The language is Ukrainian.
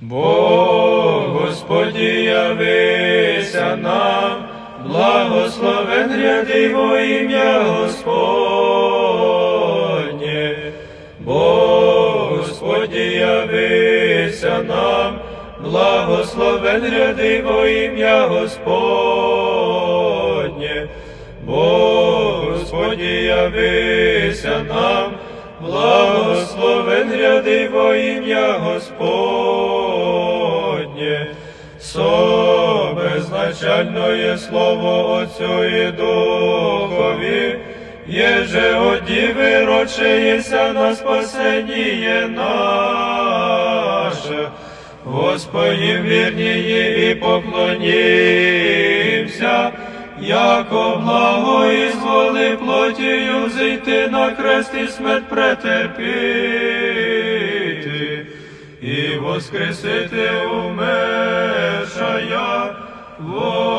Бог Господі явися нам, благословен ряди во ім'я Господнє. Бог Господі явися нам, благословен ряди во ім'я Господнє. Бог Господі явися нам, благословен ряди во ім'я Господнє. Собезначальне слово Отцю і Духові, Еже оді вирочеється на спасение наше. Господи, вірні і поклонімся, яко благо ізволи плотію зійти на крест і смерть претерпіти, і воскресити умершая Whoa.